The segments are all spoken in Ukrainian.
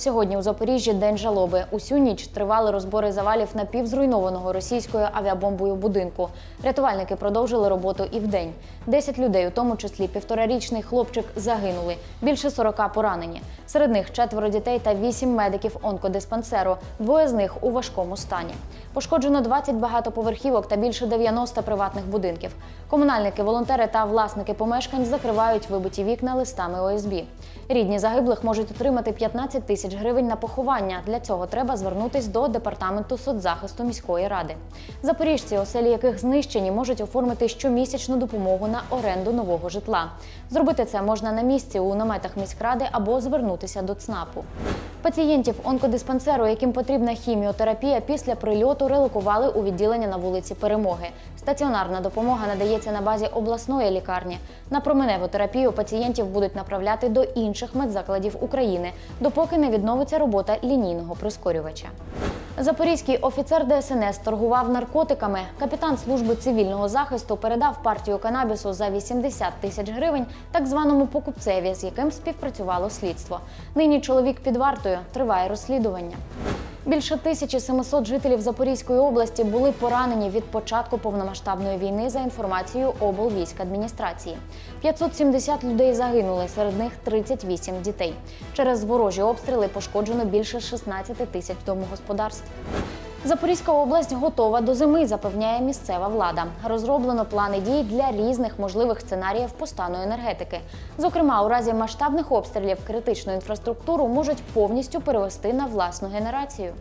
Сьогодні у Запоріжжі день жалоби. Усю ніч тривали розбори завалів напівзруйнованого російською авіабомбою будинку. Рятувальники продовжили роботу і вдень. Десять людей, у тому числі півторарічний хлопчик, загинули. Більше 40 поранені. Серед них четверо дітей та вісім медиків онкодиспансеру. Двоє з них у важкому стані. Пошкоджено 20 багатоповерхівок та більше 90 приватних будинків. Комунальники, волонтери та власники помешкань закривають вибиті вікна листами ОСБ. Рідні загиблих можуть отримати 15 тисяч гривень на поховання. Для цього треба звернутись до департаменту соцзахисту міської ради. Запоріжці, оселі яких знищені, можуть оформити щомісячну допомогу на оренду нового житла. Зробити це можна на місці у наметах міськради або звернутися до ЦНАПу. Пацієнтів онкодиспансеру, яким потрібна хіміотерапія, після прильоту релокували у відділення на вулиці Перемоги. Стаціонарна допомога надається на базі обласної лікарні. На променеву терапію пацієнтів будуть направляти до інших медзакладів України, допоки не відновиться робота лінійного прискорювача. Запорізький офіцер ДСНС торгував наркотиками. Капітан служби цивільного захисту передав партію канабісу за 80 тисяч гривень так званому покупцеві, з яким співпрацювало слідство. Нині чоловік під вартою триває розслідування. Більше 1700 жителів Запорізької області були поранені від початку повномасштабної війни за інформацією облвійськадміністрації. 570 людей загинули, серед них 38 дітей. Через ворожі обстріли пошкоджено більше 16 тисяч домогосподарств. Запорізька область готова до зими, запевняє місцева влада. Розроблено плани дій для різних можливих сценаріїв по стану енергетики. Зокрема, у разі масштабних обстрілів критичну інфраструктуру можуть повністю перевести на власну генерацію.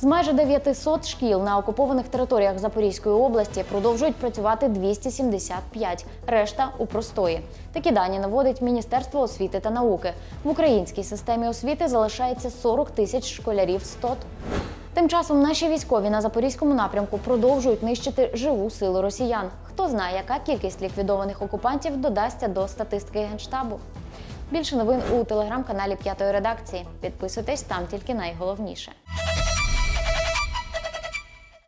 З майже 900 шкіл на окупованих територіях Запорізької області продовжують працювати 275, решта у простої. Такі дані наводить Міністерство освіти та науки. В українській системі освіти залишається 40 тисяч школярів СТОТ. Тим часом наші військові на запорізькому напрямку продовжують нищити живу силу росіян. Хто знає, яка кількість ліквідованих окупантів додасться до статистики генштабу. Більше новин у телеграм-каналі П'ятої редакції. Підписуйтесь там тільки найголовніше.